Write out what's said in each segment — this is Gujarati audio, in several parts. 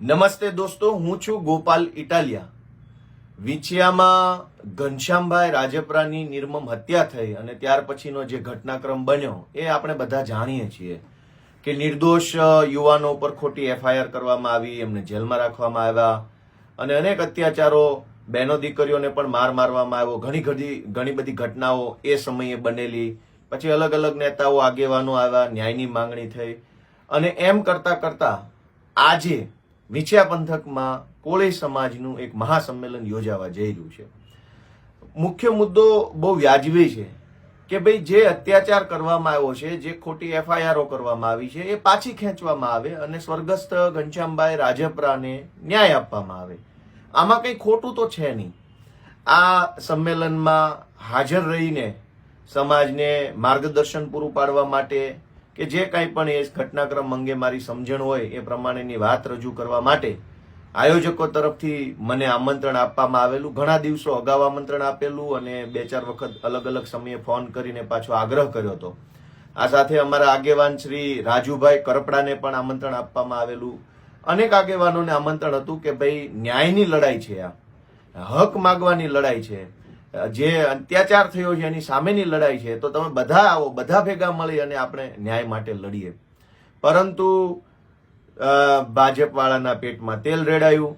નમસ્તે દોસ્તો, હું છું ગોપાલ ઇટાલિયા. વિંછિયામાં ઘનશ્યામભાઈ રાજપરાની નિર્મમ હત્યા થઈ અને ત્યાર પછીનો જે ઘટનાક્રમ બન્યો એ આપણે બધા જાણીએ છીએ કે નિર્દોષ યુવાનો ઉપર ખોટી એફઆઈઆર કરવામાં આવી, એમને જેલમાં રાખવામાં આવ્યા અને અનેક અત્યાચારો બહેનો દીકરીઓને પણ માર મારવામાં આવ્યો. ઘણી ઘણી ઘણી બધી ઘટનાઓ એ સમયે બનેલી. પછી અલગ અલગ નેતાઓ આગેવાનો આવ્યા, ન્યાયની માંગણી થઈ અને એમ કરતા કરતા આજે વિછ્યા પંથકમાં કોળી સમાજનું એક મહાસંમેલન યોજાવા જઈ રહ્યું છે. મુખ્ય મુદ્દો બહુ વ્યાજબી છે કે ભાઈ જે અત્યાચાર કરવામાં આવ્યો છે, જે ખોટી એફઆઈઆરો કરવામાં આવી છે, એ પાછી ખેંચવામાં આવે અને સ્વર્ગસ્થ ઘનશ્યામભાઈ રાજપરાને ન્યાય આપવામાં આવે. આમાં કંઈ ખોટું તો છે નહીં. આ સંમેલનમાં હાજર રહીને સમાજને માર્ગદર્શન પૂરું પાડવા માટે કે જે કાંઈ પણ એ ઘટનાક્રમ અંગે મારી સમજણ હોય એ પ્રમાણેની વાત રજૂ કરવા માટે આયોજકો તરફથી મને આમંત્રણ આપવામાં આવેલું, ઘણા દિવસો અગાઉ આમંત્રણ આપેલું અને બે ચાર વખત અલગ અલગ સમયે ફોન કરીને પાછો આગ્રહ કર્યો હતો. આ સાથે અમારા આગેવાન શ્રી રાજુભાઈ કરપડાને પણ આમંત્રણ આપવામાં આવેલું. અનેક આગેવાનોને આમંત્રણ હતું કે ભાઈ ન્યાયની લડાઈ છે આ. હક માગવાની લડાઈ છે. જે અત્યાચાર થયો છે, એની સામેની લડાઈ છે, તો તમે બધા આવો, બધા ભેગા મળી અને આપણે ન્યાય માટે લડીએ. પરંતુ ભાજપવાળાના પેટમાં તેલ રેડાયું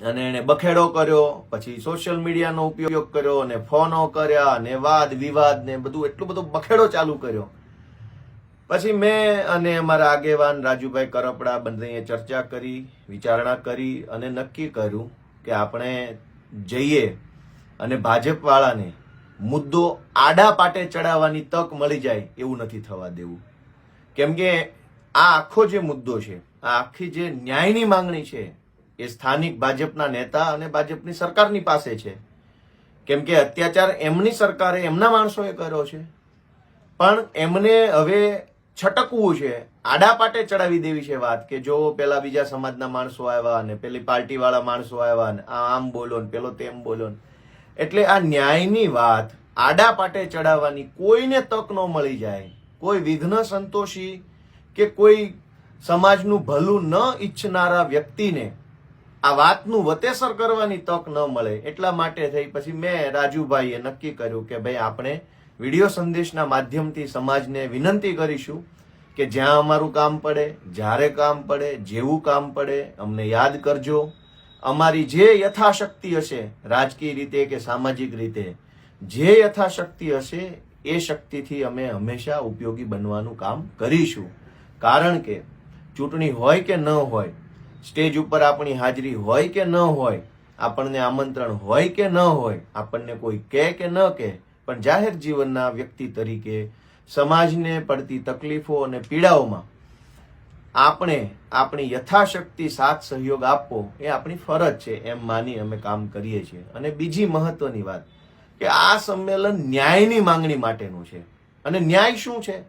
અને એને બખેડો કર્યો, પછી સોશિયલ મીડિયાનો ઉપયોગ કર્યો અને ફોનો કર્યા અને વાદ, વિવાદ ને બધું, એટલું બધું બખેડો ચાલુ કર્યો. પછી મેં અને અમારા આગેવાન રાજુભાઈ કરપડા બંનેએ ચર્ચા કરી, વિચારણા કરી અને નક્કી કર્યું કે આપણે જઈએ અને ભાજપવાળાને મુદ્દો આડા પાટે ચડાવવાની તક મળી જાય એવું નથી થવા દેવું. કેમ કે આ આખો જે મુદ્દો છે, આ આખી જે ન્યાયની માંગણી છે, એ સ્થાનિક ભાજપના નેતા અને ભાજપની સરકારની પાસે છે. કેમ કે અત્યાચાર એમની સરકારે એમના માણસોએ કર્યો છે. પણ એમને હવે છટકવું છે, આડા પાટે ચડાવી દેવી છે વાત કે જો પેલા બીજા સમાજના માણસો આવ્યા અને પેલી પાર્ટી વાળા માણસો આવ્યા ને આમ બોલો ને પેલો તેમ બોલો ને. એટલે આ ન્યાયની વાત આડા પાટે ચડાવવાની કોઈને તક ન મળી જાય, કોઈ વિઘ્ન સંતોષી કે કોઈ સમાજનું ભલું ન ઈચ્છનારા વ્યક્તિને આ વાતનું વતેસર કરવાની તક ન મળે. એટલા માટે થઈ પછી મેં રાજુભાઈએ નક્કી કર્યું કે ભાઈ આપણે વીડિયો સંદેશના માધ્યમથી સમાજને વિનંતી કરીશું કે જ્યાં અમારું કામ પડે, જ્યારે કામ પડે, જેવું કામ પડે, અમને યાદ કરજો. અમારી જે યથાશક્તિ હશે, રાજકીય રીતે કે સામાજિક રીતે, જે યથાશક્તિ હશે, એ શક્તિથી અમે હંમેશા ઉપયોગી બનવાનું કામ કરીશું. કારણ કે ચૂંટણી હોય કે ન હોય, સ્ટેજ ઉપર આપણી હાજરી હોય કે ન હોય, આપણને આમંત્રણ હોય કે ન હોય, આપણને કોઈ કહે કે ન કહે, પણ જાહેર જીવનના વ્યક્તિ તરીકે સમાજને પડતી તકલીફો અને પીડાઓમાં આપણે આપણી યથાશક્તિ સાથ સહયોગ આપવો એ આપણી ફરજ છે, એમ માની અમે કામ કરીએ છીએ. અને બીજી મહત્વની વાત કે આ સંમેલન ન્યાયની માંગણી માટેનું છે. અને ન્યાય શું છે?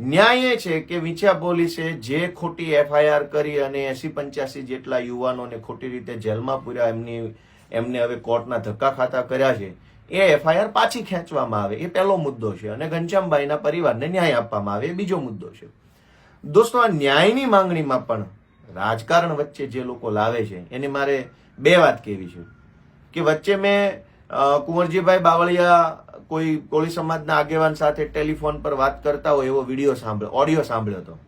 ન્યાય એ છે કે વિછા પોલીસે જે ખોટી એફઆઈઆર કરી અને એસી પંચ્યાસી જેટલા યુવાનોને ખોટી રીતે જેલમાં પૂર્યા, એમની, એમને હવે કોર્ટના ધક્કા ખાતા કર્યા છે, એ એફઆઈઆર પાછી ખેંચવામાં આવે. એ પહેલો મુદ્દો છે. અને ઘનશ્યામભાઈના પરિવારને ન્યાય આપવામાં આવે, એ બીજો મુદ્દો છે. દોસ્તો, આ ન્યાયની માંગણીમાં પણ રાજકારણ વચ્ચે જે લોકો લાવે છે, એની મારે બે વાત કહેવી છે. કે વચ્ચે મેં કુંવરજીભાઈ બાવળિયા કોઈ કોળી સમાજના આગેવાન સાથે ટેલિફોન પર વાત કરતા હોય એવો વીડિયો સાંભળ્યો, ઓડિયો સાંભળ્યો હતો.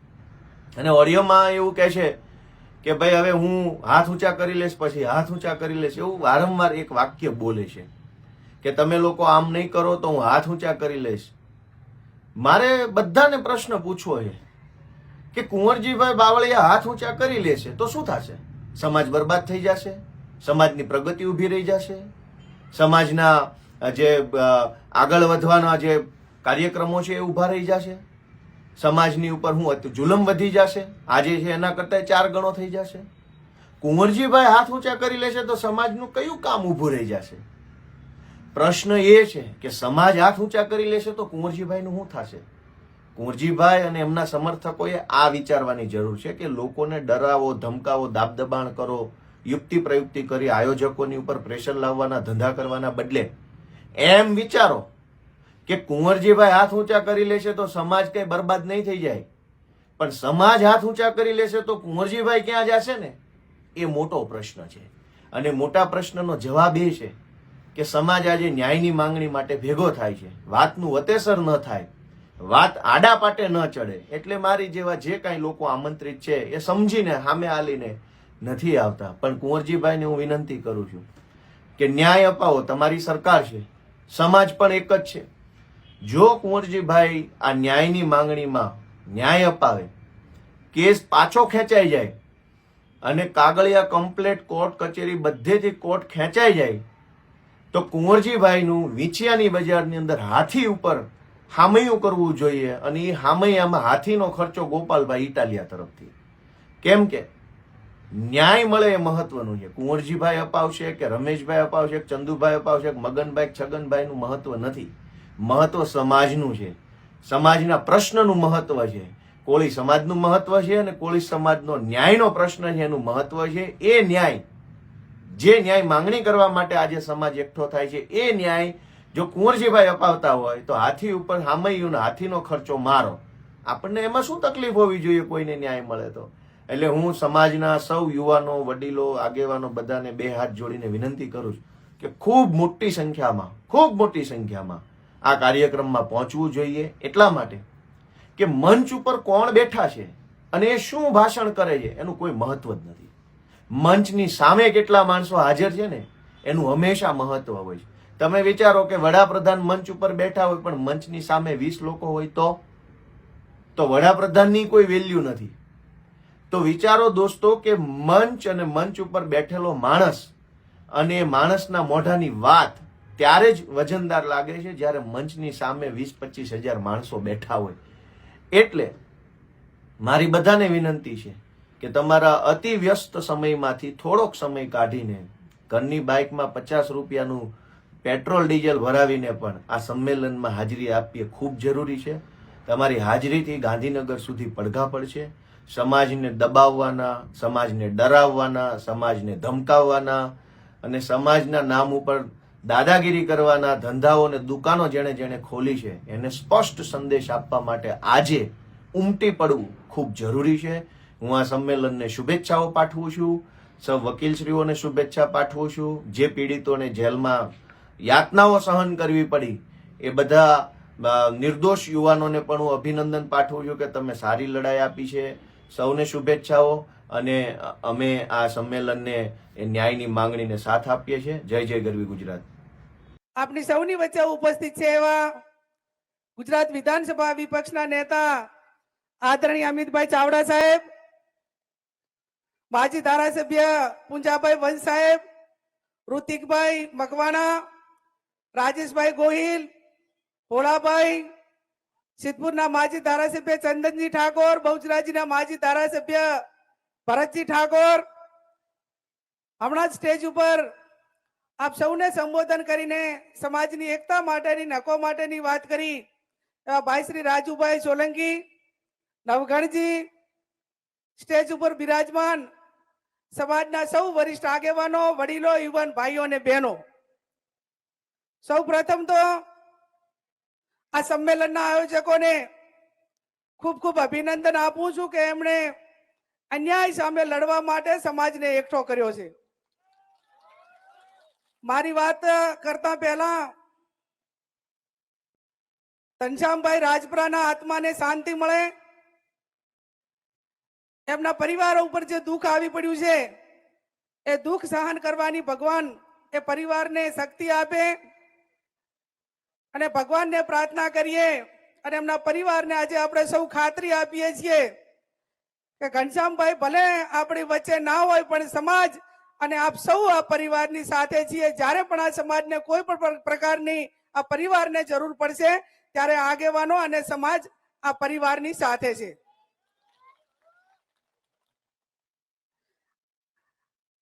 અને ઓડિયોમાં એવું કહે છે કે ભાઈ, હવે હું હાથ ઊંચા કરી લઈશ, પછી હાથ ઊંચા કરી લઈશ, એવું વારંવાર એક વાક્ય બોલે છે. કે તમે લોકો આમ નહીં કરો તો હું હાથ ઊંચા કરી લઈશ. મારે બધાને પ્રશ્ન પૂછવો છે. કે કુંવરજીભાઈ બાવળિયા હાથ ઊંચા કરી લેશે તો શું થશે? સમાજ બરબાદ થઈ જશે? સમાજની પ્રગતિ ઊભી રહી જશે? સમાજના જે આગળ વધવાના જે કાર્યક્રમો છે એ ઊભા રહી જશે? સમાજની ઉપર હું જુલમ વધી જશે? આજે છે એના કરતા ચાર ગણો થઈ જશે? કુંવરજીભાઈ હાથ ઊંચા કરી લેશે તો સમાજનું કયું કામ ઊભું રહી જશે? પ્રશ્ન એ છે કે સમાજ હાથ ઊંચા કરી લેશે તો કુંવરજીભાઈનું શું થશે? કુંવરજીભાઈ અને એમના સમર્થકોએ આ વિચારવાની જરૂર છે કે લોકોને ડરાવો, ધમકાવો, દાબદબાણ કરો, યુક્તિ પ્રયુક્તિ કરી આયોજકોની ઉપર પ્રેશર લાવવાના, ધંધા કરવાના બદલે. એમ વિચારો કે કુંવરજીભાઈ હાથ ઊંચા કરી લેશે તો સમાજ કઈ બરબાદ નહીં થઈ જાય. પણ સમાજ હાથ ઊંચા કરી લેશે તો કુંવરજીભાઈ ક્યાં જશે ને? એ મોટો પ્રશ્ન છે. અને મોટા પ્રશ્નનો જવાબ એ છે કે સમાજ આજે ન્યાયની માંગણી માટે ભેગો થાય છે. વાતનું વતેસર ન થાય. વાત આડા પાટે ન ચડે. એટલે મારી જેવા જે કાંઈ લોકો આમંત્રિત છે, એ સમજીને, સામે આલીને નથી આવતા. પણ કુંવરજીભાઈને હું વિનંતી કરું છું કે ન્યાય અપાવો. તમારી સરકાર છે. સમાજ પણ એક જ છે. જો કુંવરજીભાઈ આ ન્યાયની માંગણીમાં ન્યાય અપાવે, કેસ પાછો ખેંચાઈ જાય અને કાગળિયા કમ્પ્લેટ કોર્ટ કચેરી બધેથી કોર્ટ ખેંચાઈ જાય, તો કુંવરજીભાઈનું વીંછિયાની બજારની અંદર હાથી ઉપર હામૈયું કરવું જોઈએ અને એ હામૈયામાં હાથીનો ખર્ચો ગોપાલભાઈ ઇટાલિયા તરફથી. કેમ કે ન્યાય મળે એ મહત્વનું છે. કુંવરજીભાઈ અપાવશે કે રમેશભાઈ અપાવશે કે ચંદુભાઈ અપાવશે કે મગનભાઈ છગનભાઈનું મહત્વ નથી. મહત્વ સમાજનું છે. સમાજના પ્રશ્નનું મહત્વ છે. કોળી સમાજનું મહત્વ છે અને કોળી સમાજનો ન્યાયનો પ્રશ્ન છે, એનું મહત્વ છે. એ ન્યાય, જે ન્યાય માંગણી કરવા માટે આજે સમાજ એકઠો થાય છે, એ ન્યાય જો કુંવરજીભાઈ અપાવતા હોય તો હાથી ઉપર હામૈયું હાથીનો ખર્ચો મારો. આપણને એમાં શું તકલીફ હોવી જોઈએ કોઈને ન્યાય મળે તો? એટલે હું સમાજના સૌ યુવાનો, વડીલો, આગેવાનો બધાને બે હાથ જોડીને વિનંતી કરું છું કે ખૂબ મોટી સંખ્યામાં, ખૂબ મોટી સંખ્યામાં આ કાર્યક્રમમાં પહોંચવું જોઈએ. એટલા માટે કે મંચ ઉપર કોણ બેઠા છે અને એ શું ભાષણ કરે છે એનું કોઈ મહત્વ જ નથી. મંચની સામે કેટલા માણસો હાજર છે ને, એનું હંમેશા મહત્વ હોય છે. તમે વિચારો કે વડાપ્રધાન મંચ ઉપર બેઠા હોય પણ મંચની સામે વીસ લોકો હોય તો? તો વડાપ્રધાનની કોઈ વેલ્યુ નથી. તો વિચારો દોસ્તો કે મંચ અને મંચ ઉપર બેઠેલો માણસ અને એ માણસના મોઢાની વાત ત્યારે જ વજનદાર લાગે છે જ્યારે મંચની સામે વીસ પચીસ હજાર માણસો બેઠા હોય. એટલે મારી બધાને વિનંતી છે કે તમારા અતિ વ્યસ્ત સમયમાંથી થોડોક સમય કાઢીને ઘરની બાઇકમાં પચાસ રૂપિયાનું પેટ્રોલ, ડીઝલ ભરાવીને પણ આ સંમેલનમાં હાજરી આપવી ખૂબ જરૂરી છે. તમારી હાજરીથી ગાંધીનગર સુધી પડઘા પડશે. સમાજને દબાવવાના, સમાજને ડરાવવાના, સમાજને ધમકાવવાના અને સમાજના નામ ઉપર દાદાગીરી કરવાના, ધંધાઓ અને દુકાનો જેણે જેણે ખોલી છે, એને સ્પષ્ટ સંદેશ આપવા માટે આજે ઉમટી પડવું ખૂબ જરૂરી છે. હું આ સંમેલનને શુભેચ્છાઓ પાઠવું છું. સૌ વકીલશ્રીઓને શુભેચ્છા પાઠવું છું. જે પીડિતોને જેલમાં યાતનાઓ સહન કરવી પડી. એ બધા નિર્દોષ યુવાનોને પણ હું અભિનંદન પાઠવું છું કે તમે સારી લડાઈ આપી છે. સૌને શુભેચ્છાઓ અને અમે આ સંમેલનને એ ન્યાયની માંગણીને સાથ આપીએ છીએ. જય જય ગરવી ગુજરાત. આપની સૌની વચ્ચે ઉપસ્થિત છે એવા ગુજરાત વિધાનસભા વિપક્ષના નેતા આદરણીય અમિતભાઈ ચાવડા સાહેબ, માજી ધારાસભ્ય પુંજાભાઈ વંશ સાહેબ, ઋતિકભાઈ મકવાણા રાજેશભાઈ ગોહિલ, ભોળાભાઈ, સિદ્ધપુરના માજી ધારાસભ્ય ચંદનજી ઠાકોર, બહુચરાજીના માજી ધારાસભ્ય ભરતજી ઠાકોર. હમણાં જ સ્ટેજ ઉપર આપ સૌને સંબોધન કરીને સમાજની એકતા માટેની, નકો માટેની વાત કરી એવા ભાઈ શ્રી રાજુભાઈ સોલંકી, નવગણજી, સ્ટેજ ઉપર બિરાજમાન, સમાજના સૌ વરિષ્ઠ આગેવાનો, વડીલો, યુવાન ભાઈઓ અને બહેનો. સૌ પ્રથમ તો આ સંમેલનના આયોજકોને ખૂબ ખૂબ અભિનંદન આપું છું કે એમણે અન્યાય સામે લડવા માટે સમાજને એકઠો કર્યો છે. મારી વાત કરતા પહેલા ઘનશ્યામભાઈ રાજપરાના આત્માને શાંતિ મળે. એમના પરિવારો ઉપર જે દુઃખ આવી પડ્યું છે, એ દુઃખ સહન કરવાની ભગવાન એ પરિવારને શક્તિ આપે. અને ભગવાનને પ્રાર્થના કરીએ અને એમના પરિવારને આજે આપણે સૌ ખાતરી આપીએ છીએ કે ઘનશ્યામભાઈ ભલે આપણી વચ્ચે ના હોય પણ સમાજ અને આપ સૌ આ પરિવારની સાથે છીએ. જ્યારે પણ આ સમાજને કોઈ પણ પ્રકારની આ પરિવારને જરૂર પડશે, ત્યારે આગેવાનો અને સમાજ આ પરિવારની સાથે છે.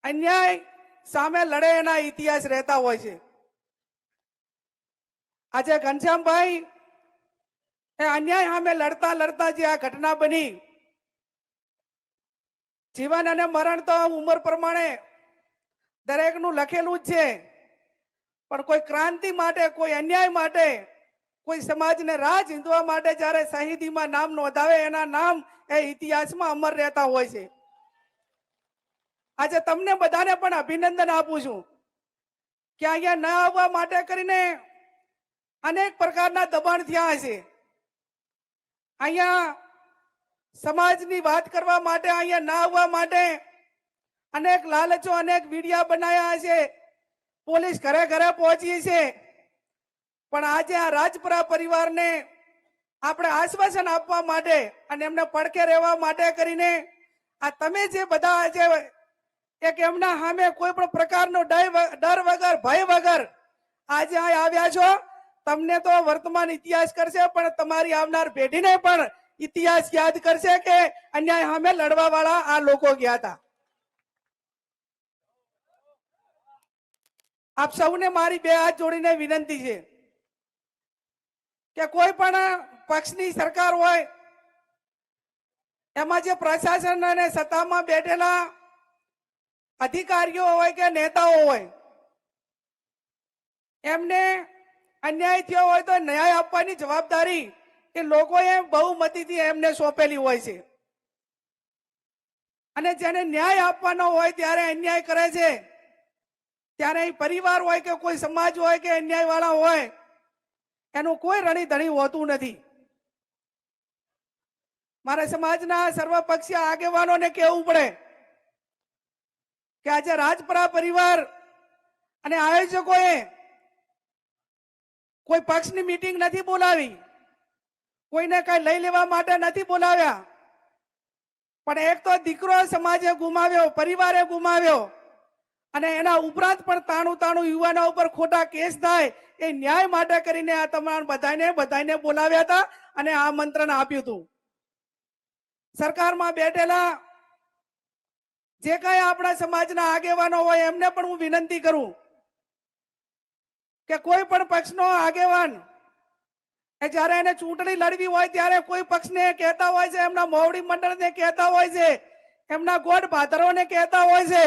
અન્યાય સામે લડે એના ઇતિહાસ રહેતા હોય છે. આજે ઘનશ્યામભાઈ, એ અન્યાય સામે લડતા લડતા જે આ ઘટના બની, જીવન અને મરણ તો ઉંમર પ્રમાણે દરેકનું લખેલું જ છે. પણ કોઈ ક્રાંતિ માટે, કોઈ અન્યાય માટે, કોઈ સમાજને રાહ ચીંધવા માટે જ્યારે શહીદીમાં નામ નોંધાવે, એના નામ એ ઇતિહાસમાં અમર રહેતા હોય છે. આજે તમને બધાને પણ અભિનંદન આપું છું. કે અહીંયા ન આવવા માટે કરીને અનેક પ્રકારના દબાણ થયા છે અહીંયા સમાજની વાત કરવા માટે, અહીંયા ના આવવા માટે અનેક લાલચો, અનેક વિડિયા બનાવ્યા છે પોલીસ ઘરે ઘરે પહોંચી છે. પણ આજે આ રાજપરા પરિવારને આપણે આશ્વાસન આપવા માટે અને એમને પડખે રહેવા માટે કરીને આ તમે જે બધા આજે એક એમના સામે કોઈ પણ પ્રકારનો ડર વગર, ભય વગર આજે અહીં આવ્યા છો. તમને તો વર્તમાન ઇતિહાસ કરશે, પણ તમારી આવનાર પેઢીને પણ ઇતિહાસ યાદ કરશે કે અન્યાય સામે લડવા વાળા આ લોકો ગયા હતા. આપ સૌને મારી બે હાથ જોડીને વિનંતી છે કે કોઈ પણ પક્ષની સરકાર હોય, એમાં જે પ્રશાસન અને સત્તામાં બેઠેલા અધિકારીઓ હોય કે નેતાઓ હોય, એમને અન્યાય થયો હોય તો ન્યાય આપવાની જવાબદારી એ લોકોએ બહુમતીથી એમને સોંપેલી હોય છે. અને જેને ન્યાય આપવાનો હોય ત્યારે અન્યાય કરે છે. ત્યારે એ પરિવાર હોય કે કોઈ સમાજ હોય કે અન્યાયવાળા હોય, એનું કોઈ રણી ધણી હોતું નથી. મારા સમાજના સર્વપક્ષીય આગેવાનોને કહેવું પડે કે આજે રાજપરા પરિવાર અને આયોજકોએ કોઈ પક્ષની મીટિંગ નથી બોલાવી. કોઈને કઈ લઈ લેવા માટે નથી બોલાવ્યા. પણ એક તો દીકરો સમાજે ગુમાવ્યો, પરિવારે ગુમાવ્યો. અને એના ઉપરાંત પણ તાણું તાણું યુવાનો ઉપર ખોટા કેસ થાય, એ ન્યાય માટે કરીને આ તમારા બધાને બધાને બોલાવ્યા હતા અને આમંત્રણ આપ્યું હતું. સરકારમાં બેઠેલા જે કઈ આપણા સમાજના આગેવાનો હોય એમને પણ હું વિનંતી કરું. કે કોઈ પણ પક્ષનો આગેવાન એ જ્યારે એને ચૂંટણી લડવી હોય ત્યારે કોઈ પક્ષને કહેતા હોય છે, એમના મોવડી મંડળને કહેતા હોય છે, એમના ગોડ ભાદરોને કહેતા હોય છે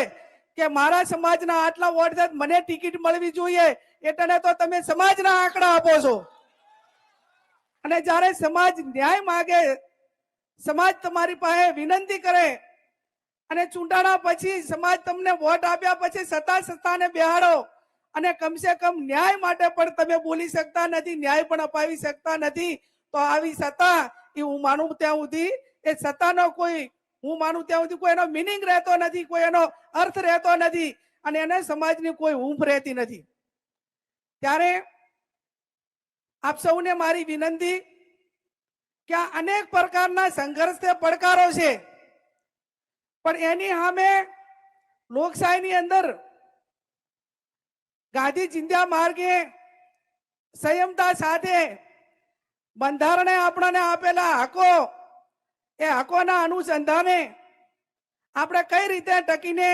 કે મારા સમાજના આટલા વોટ મને ટિકિટ મળવી જોઈએ એટલે તો તમે સમાજના આંકડા આપો છો. અને જ્યારે સમાજ ન્યાય માગે, સમાજ તમારી પાસે વિનંતી કરે, અને ચૂંટાણા પછી સમાજ તમને વોટ આપ્યા પછી સત્તા સત્તાને બેહાડો અને કમસે કમ ન્યાય માટે પણ તમે બોલી શકતા નથી, ન્યાય પણ અપાવી શકતા નથી. તો આવી સત્તા એ હું માનું ત્યાં સુધી, એ સત્તાનો કોઈ, હું માનું ત્યાં સુધી કોઈ એનો મિનિંગ રહેતો નથી, કોઈ એનો અર્થ રહેતો નથી અને એને સમાજની કોઈ ઊંફ રહેતી નથી. ત્યારે આપ સૌને મારી વિનંતી કે આ અનેક પ્રકારના સંઘર્ષ તે પડકારો છે. પણ એની સામે લોકશાહીની અંદર ગાંધી ચિંધ્યા માર્ગે સંયમતા સાથે બંધારણે આપણને આપેલા હકો, એ હકોના અનુસંધાને આપણે કઈ રીતે ટકીને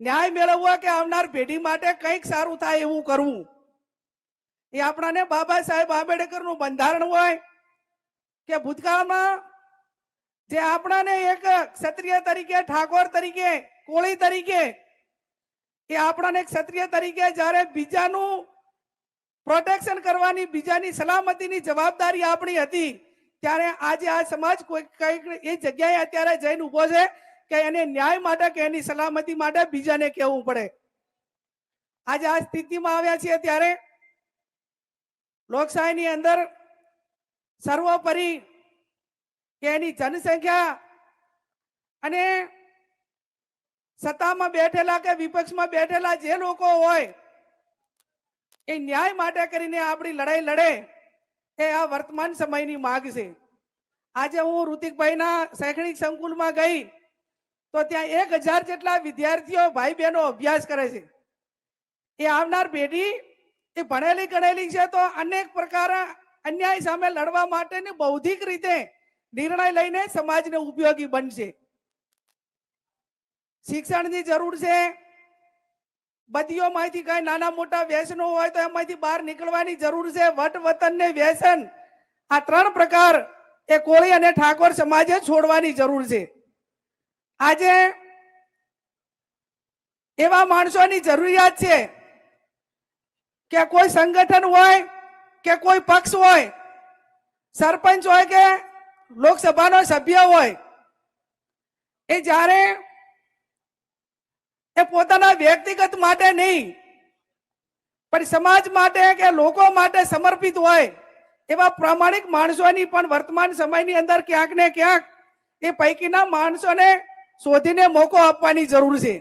ન્યાય મેળવવો કે આવનાર પેઢી માટે કંઈક સારું થાય એવું કરવું? એ આપણાને બાબા સાહેબ આંબેડકરનું બંધારણ હોય કે ભૂતકાળમાં જે આપણાને એક ક્ષત્રિય તરીકે, ઠાકોર તરીકે, કોળી તરીકે એ આપણાને ક્ષત્રિય તરીકે જ્યારે બીજાનું પ્રોટેક્શન કરવાની, બીજાની સલામતીની જવાબદારી આપણી હતી, ત્યારે આજે આ સમાજ કોઈ કંઈક એ જગ્યાએ અત્યારે જઈને ઊભો છે કે એને ન્યાય માટે કે એની સલામતી માટે બીજાને કહેવું પડે. આજે આ સ્થિતિમાં આવ્યા છીએ ત્યારે લોકશાહીની અંદર સર્વોપરી કે એની જનસંખ્યા અને સત્તામાં બેઠેલા કે વિપક્ષમાં બેઠેલા જે લોકો હોય, એ ન્યાય માટે કરીને આપણી લડાઈ લડે એ આ વર્તમાન સમયની માગ છે. આજે હું ઋતિકભાઈના શૈક્ષણિક સંકુલમાં ગઈ, તો ત્યાં એક હજાર જેટલા વિદ્યાર્થીઓ ભાઈ બહેનો અભ્યાસ કરે છે. એ આવનાર પેઢી એ ભણેલી ગણેલી છે તો અનેક પ્રકાર અન્યાય સામે લડવા માટેની બૌદ્ધિક રીતે નિર્ણય લઈને સમાજને ઉપયોગી બનશે. શિક્ષણની જરૂર છે. બધીઓમાંથી કઈ નાના મોટા વ્યસનો હોય તો એમાંથી બહાર નીકળવાની જરૂર છે. વટ વતન ને વ્યસન. આ ત્રણ પ્રકાર એ કોળી અને ઠાકોર સમાજે છોડવાની જરૂર છે. આજે એવા માણસોની જરૂરિયાત છે કે કોઈ સંગઠન હોય કે કોઈ પક્ષ હોય, સરપંચ હોય કે લોકસભાનો સભ્ય હોય, એ જ્યારે એ પોતાના વ્યક્તિગત માટે નહીં. પણ સમાજ માટે કે લોકો માટે સમર્પિત હોય, એવા પ્રામાણિક માણસોની પણ વર્તમાન સમયની અંદર ક્યાંક ને ક્યાંક એ પૈકીના માણસોને શોધીને મોકો આપવાની જરૂર છે.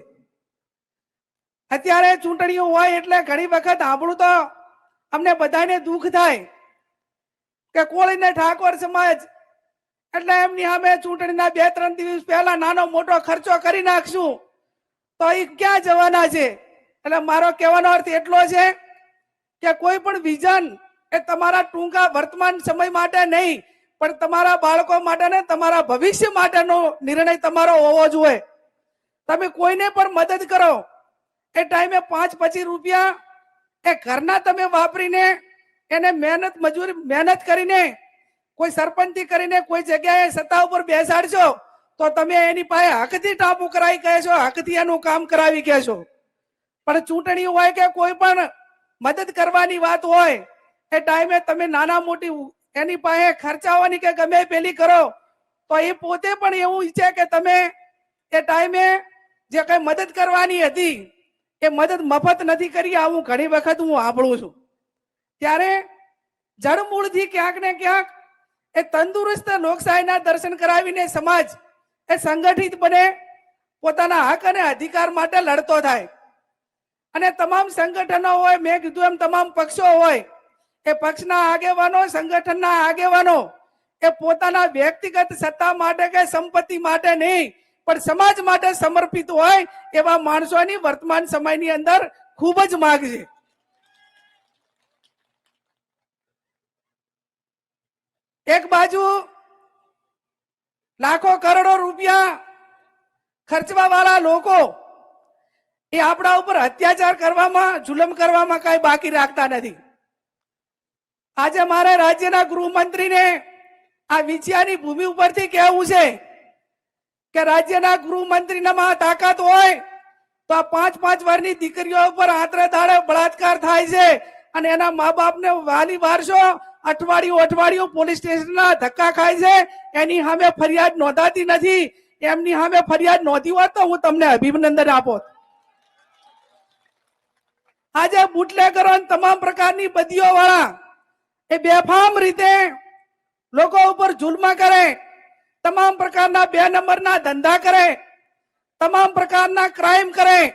અત્યારે ચૂંટણીઓ હોય એટલે ઘણી વખત આપણું તો અમને બધાને દુઃખ થાય કે કોળી ને ઠાકોર સમાજ, એટલે એમની સામે ચૂંટણીના બે ત્રણ દિવસ પહેલા નાનો મોટો ખર્ચો કરી નાખશું. તો એ ક્યાં જવાના છે? એટલે મારો કહેવાનો અર્થ એટલો છે કે કોઈ પણ વિઝન એ તમારા ટૂંકા વર્તમાન સમય માટે નહીં, પણ તમારા બાળકો માટે ને તમારા ભવિષ્ય માટેનો નિર્ણય તમારો હોવો જોઈએ તમે કોઈને પણ મદદ કરો. એ ટાઈમે પાંચ પચીસ રૂપિયા એ ઘરના તમે વાપરીને એને મહેનત મજૂરી મહેનત કરીને કોઈ સરપંચથી કરીને કોઈ જગ્યાએ સત્તા ઉપર બેસાડશો તો તમે એની પાસે હકથી ટાપુ કરાવી કહે છો, હકથી એનું કામ કરાવી કહેશો પણ ચૂંટણી હોય કે કોઈ પણ મદદ કરવાની વાત હોય, એ ટાઈમે તમે નાના મોટી એની પાસે ખર્ચાવાની કે ગમે પેલી કરો, તો એ પોતે પણ એવું ઈચ્છે કે તમે એ ટાઈમે જે કઈ મદદ કરવાની હતી, એ મદદ મફત નથી કરી, આવું ઘણી વખત હું સાંભળું છું. ત્યારે જળમૂળથી ક્યાંક ને ક્યાંક એ તંદુરસ્ત લોકશાહીના દર્શન કરાવીને સમાજ એ સંગઠિત બને, પોતાના હક અને અધિકાર માટે લડતો થાય. અને તમામ સંગઠનો હોય, મેં કીધું એમ તમામ પક્ષો હોય, એ પક્ષના આગેવાનો, સંગઠનના આગેવાનો, એ પોતાના વ્યક્તિગત સત્તા માટે કે સંપત્તિ માટે નહીં, પણ સમાજ માટે સમર્પિત હોય, એવા માણસોની વર્તમાન સમયની અંદર ખૂબ જ માગ છે. એક બાજુ લાખો કરોડો રૂપિયા ખર્ચવા વાળા લોકો એ આપણા ઉપર અત્યાચાર કરવામાં, જુલમ કરવામાં કઈ બાકી રાખતા નથી. આજે મારે રાજ્યના ગૃહમંત્રીને આ વિછિયાની ભૂમિ ઉપરથી કહેવું છે કે રાજ્યના ગૃહમંત્રીનામાં તાકાત હોય તો આ પાંચ પાંચ વર્ષની દીકરીઓ ઉપર આતરે દાડે બળાત્કાર થાય છે અને એના મા બાપને વાલી વારસો અઠવાડિયું અઠવાડિયું પોલીસ સ્ટેશનના ધક્કા ખાય છે. એની સામે ફરિયાદ નોંધાતી નથી. એમની સામે ફરિયાદ નોંધી હોત તો હું તમને અભિનંદન આપો. આજે બુટલેગરો તમામ પ્રકારની બદીઓ વાળા એ બેફામ રીતે લોકો ઉપર જુલ્મ કરે, તમામ પ્રકારના બે નંબરના ધંધા કરે, તમામ પ્રકારના ક્રાઇમ કરે,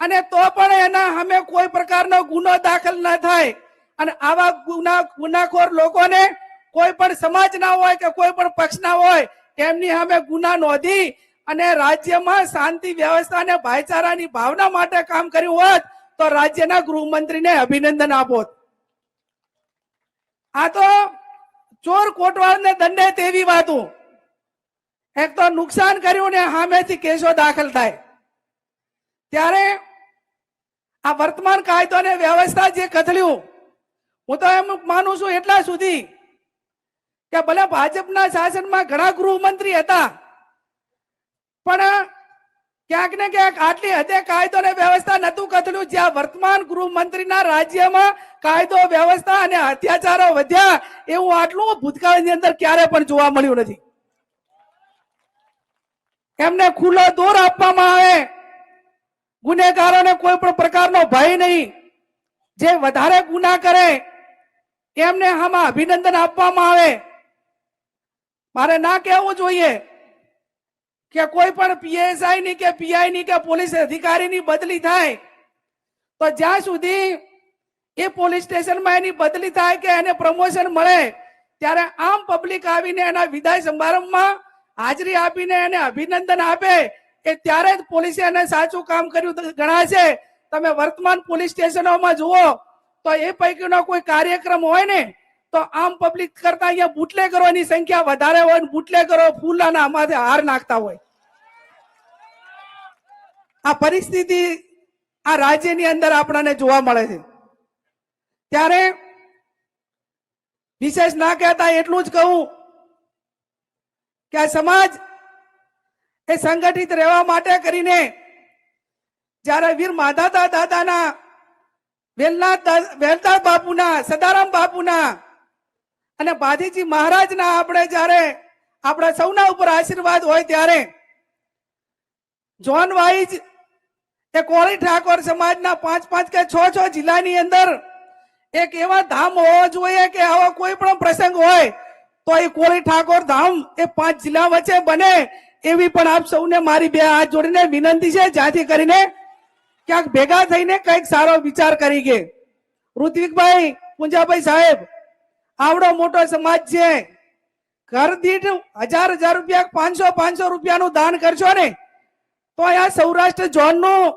અને તો પણ એના સામે કોઈ પ્રકારનો ગુનો દાખલ ન થાય. અને આવા ગુના ગુનાખોર લોકોને કોઈ પણ સમાજના હોય કે કોઈ પણ પક્ષના હોય એમની સામે ગુના નોંધી અને રાજ્યમાં શાંતિ, વ્યવસ્થા અને ભાઈચારાની ભાવના માટે કામ કર્યું હોત, તો રાજ્યના ગૃહમંત્રીને અભિનંદન આપોત આ તો ચોર કોટવાળને દંડે તેવી વાતો. એક તો નુકસાન કર્યું ને સામેથી કેસો દાખલ થાય. ત્યારે આ વર્તમાન કાયદો અને વ્યવસ્થા જે કથળ્યું હું તો એમ માનું છું એટલા સુધી કે ભલે ભાજપના શાસનમાં ઘણા ગૃહમંત્રી હતા, પણ ક્યાંક ને ક્યાંક આટલી હદે કાયદો ને વ્યવસ્થા નતું કથળ્યું જ્યાં વર્તમાન ગૃહમંત્રીના રાજ્યમાં કાયદો, વ્યવસ્થા અને અત્યાચારો વધ્યા એવું આટલું ભૂતકાળની અંદર ક્યારે પણ જોવા મળ્યું નથી. એમને ખુલ્લો દોર આપવામાં આવે. ગુનેગારોને કોઈ પણ પ્રકારનો ભય નહીં. જે વધારે ગુના કરે એમને આમાં અભિનંદન આપવામાં આવે. મારે ના કહેવું જોઈએ કે કોઈ પણ પીએસઆઈ ની કે પીઆઈ ની કે પોલીસ અધિકારીની બદલી થાય, તો જ્યાં સુધી એ પોલીસ સ્ટેશનમાં એની બદલી થાય કે એને પ્રમોશન મળે, ત્યારે આમ પબ્લિક આવીને એના વિદાય સમારંભમાં હાજરી આપીને એને અભિનંદન આપે કે ત્યારે જ પોલીસે એને સાચું કામ કર્યું ગણાશે. તમે વર્તમાન પોલીસ સ્ટેશનોમાં જુઓ તો એ પૈકીનો કોઈ કાર્યક્રમ હોય ને, તો આમ પબ્લિક કરતા અહીંયા બુટલેગરોની સંખ્યા વધારે હોય ને બુટલેગરો ફૂલાના માથે હાર નાખતા હોય. આ પરિસ્થિતિ આ રાજ્યની અંદર આપણને જોવા મળે છે. ત્યારે વિશેષ ના કહેતા એટલું જ કહું કે આ સમાજ એ સંગઠિત રહેવા માટે કરીને જ્યારે વીર માધાતા દાદાના વેલનાથ વેલદાસ બાપુના, સદારામ બાપુના અને બાધીજી મહારાજના આપણે જ્યારે આપણા સૌના ઉપર આશીર્વાદ હોય ત્યારે જોન વાઇઝ એ કોળી ઠાકોર સમાજના પાંચ પાંચ કે છ છ જિલ્લાની અંદર એક એવા ધામ હોવા જોઈએ કે આવો કોઈ પણ પ્રસંગ હોય, તો એ કોળી ઠાકોર ધામ એ પાંચ જિલ્લા વચ્ચે બને એવી પણ આપ સૌને મારી બે હાથ જોડીને વિનંતી છે, જ્યાંથી કરીને ક્યાંક ભેગા થઈને કંઈક સારો વિચાર કરી કે ઋત્વિકભાઈ, પુંજાભાઈ સાહેબ, આવડો મોટો સમાજ છે. ઘર દીઠ હજાર હજાર રૂપિયા, પાંચસો પાંચસો રૂપિયાનું દાન કરશો ને, તો અહીંયા સૌરાષ્ટ્ર ઝોનનું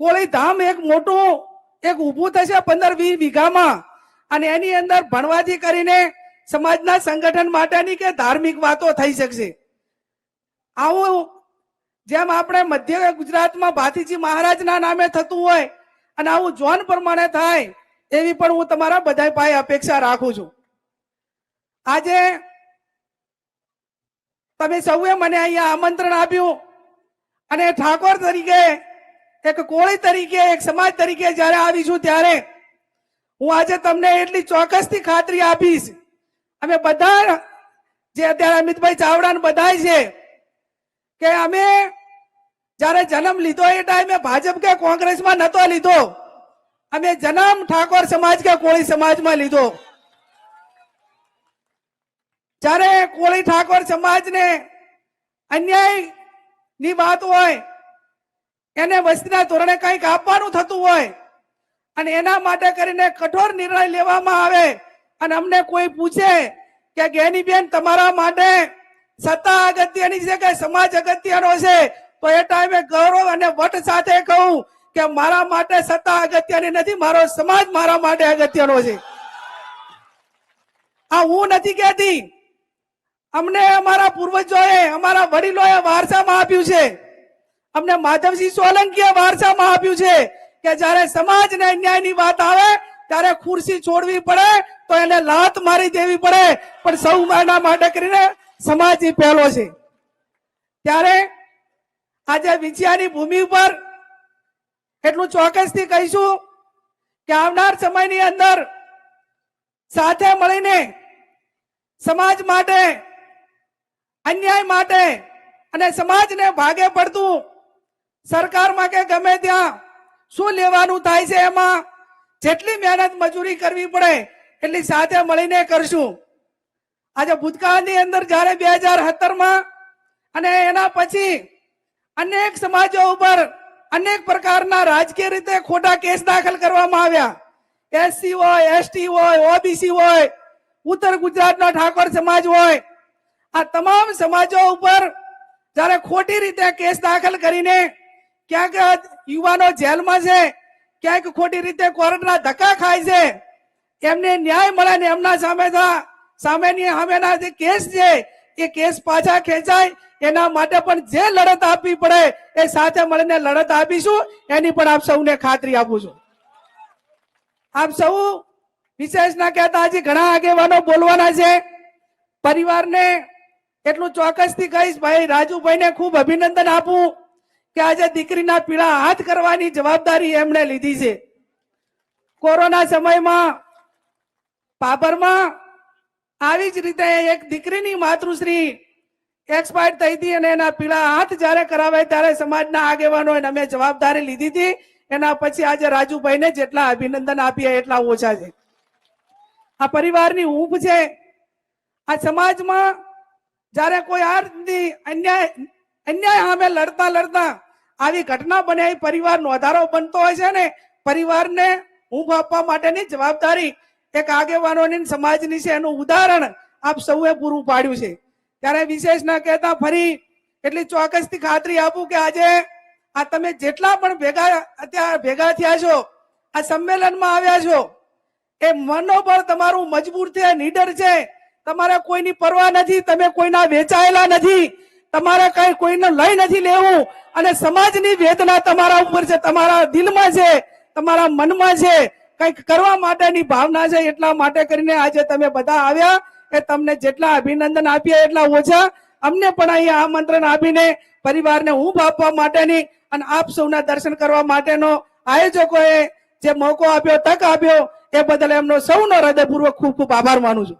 કોળી ધામ એક મોટું, એક ઊભું થશે પંદર વીસ વીઘામાં. અને એની અંદર ભણવાથી કરીને સમાજના સંગઠન માટેની કે ધાર્મિક વાતો થઈ શકશે. આવું જેમ આપણે મધ્ય ગુજરાતમાં ભાતીજી મહારાજના નામે થતું હોય અને આવું જોન પ્રમાણે થાય, એવી પણ હું તમારા બધા પાસે અપેક્ષા રાખું છું. આજે તમે સૌએ મને અહીંયા આમંત્રણ આપ્યું અને ઠાકોર તરીકે, એક કોળી તરીકે, એક સમાજ તરીકે જ્યારે આવીશું ત્યારે હું આજે તમને એટલી ચોક્કસથી ખાતરી આપીશ. અમે બધા, જે અત્યારે અમિતભાઈ ચાવડા બધા છે, કે અમે જ્યારે જન્મ લીધો એ ટાઈમે ભાજપ કે કોંગ્રેસમાં નતો લીધો. અમે જન્મ ઠાકોર સમાજ કે કોળી સમાજમાં લીધો. જ્યારે કોળી ઠાકોર સમાજને અન્યાયની વાત હોય, એને વસ્તીના ધોરણે કંઈક આપવાનું થતું હોય, અને એના માટે કરીને કઠોર નિર્ણય લેવામાં આવે, અને અમને કોઈ પૂછે કે ગેની બેન તમારા માટે સત્તા અગત્યની છે કે સમાજ અગત્યનો છે? તો એ ટાઈમે ગૌરવ અને વટ સાથે કહું કે મારા માટે સત્તા અગત્યની નથી, મારો સમાજ મારા માટે અગત્યનો છે. આ હું નથી કહેતી. અમને અમારા પૂર્વજોએ, અમારા વડીલોએ વારસામાં આપ્યું છે. અમને માધવસિંહ સોલંકીએ વારસામાં આપ્યું છે કે જ્યારે સમાજને અન્યાયની વાત આવે, ત્યારે ખુરશી છોડવી પડે, તો એને લાત મારી દેવી પડે. પણ સૌ માટે કરીને સમાજ પહેલો છે. ત્યારે આજે વિજયાની ભૂમિ ઉપર એટલું ચોક્કસથી કહીશું કે આવનાર સમયની અંદર સાથે મળીને સમાજ માટે, અન્યાય માટે અને સમાજને ભાગે પડતું સરકારમાં કે ગમે ત્યાં શું લેવાનું થાય છે એમાં જેટલી મહેનત મજૂરી કરવી પડે એટલી સાથે મળીને કરશું. આજે ભૂતકાળની અંદર જ્યારે બે હજાર સત્તરમાં અને એના પછી અનેક સમાજો ઉપર અનેક પ્રકારના રાજકીય રીતે ખોટા કેસ દાખલ કરવામાં આવ્યા. એસસી હોય એસટી હોય ઓબીસી હોય, ઉત્તર ગુજરાતનો ઠાકોર સમાજ હોય. આ તમામ સમાજો ઉપર જ્યારે ખોટી રીતે કેસ દાખલ કરીને ક્યાંક યુવાનો જેલમાં છે, ક્યાંક ખોટી રીતે કોર્ટના ધક્કા ખાય છે, એમને ન્યાય મળે ને એમના સામે સામેની સામેના જે કેસ છે એ કેસ પાછા ખેંચાય, એના માટે પણ જે લડત આપવી પડે, એ સાથે મળીને લડત આપીશું. એની પણ આપ સૌને ખાતરી આપું છું. આપ સૌ વિશેષ ના કહેતા હજી ઘણા આગેવાનો બોલવાના છે. પરિવારને એટલું ચોક્કસથી કહીશ, ભાઈ, રાજુભાઈને ખૂબ અભિનંદન આપું કે આજે દીકરીના પીળા હાથ કરવાની જવાબદારી એમણે લીધી છે. કોરોના સમયમાં, પાપરમાં આવી જ રીતે એક દીકરીની માતૃશ્રી એક્સપાયર થઈ હતી અને એના પીળા હાથ જ્યારે કરાવે ત્યારે સમાજના આગેવાનો અમે જવાબદારી લીધી હતી. એના પછી આજે રાજુભાઈને જેટલા અભિનંદન આપીએ એટલા ઓછા છે. આ પરિવારની ઊંઘ છે. આ સમાજમાં જ્યારે કોઈ આ રીતની અન્યાય અન્યાય સામે લડતા લડતા આવી ઘટના બને, પરિવારનો વધારો બનતો હોય છે ને, પરિવારને ઊંઘ આપવા માટેની જવાબદારી એક આગેવાનોની સમાજની છે, એનું ઉદાહરણ આપ સૌએ પૂરું પાડ્યું છે. ત્યારે વિશેષ ના કહેતા ફરી એટલી ચોક્કસથી ખાતરી આપું કે આજે આ તમે જેટલા પણ ભેગા અત્યારે ભેગા થયા છો, આ સંમેલનમાં આવ્યા છો, એ મનોબળ તમારું મજબૂર છે, નીડર છે. તમારે કોઈની પરવા નથી, તમે કોઈના વેચાયેલા નથી. તમારે કઈ કોઈને લઈ નથી લેવું. અને સમાજની વેદના તમારા ઉપર છે, તમારા દિલમાં છે, તમારા મનમાં છે. કંઈક કરવા માટેની ભાવના છે, એટલા માટે કરીને આજે તમે બધા આવ્યા એ તમને જેટલા અભિનંદન આપ્યા એટલા ઓછા. અમને પણ અહીંયા આમંત્રણ આપીને પરિવારને ઊંઘ આપવા માટેની અને આપ સૌના દર્શન કરવા માટેનો આયોજકોએ જે મોકો આપ્યો, તક આપ્યો, એ બદલ એમનો સૌનો હૃદયપૂર્વક ખૂબ ખૂબ આભાર માનું છું.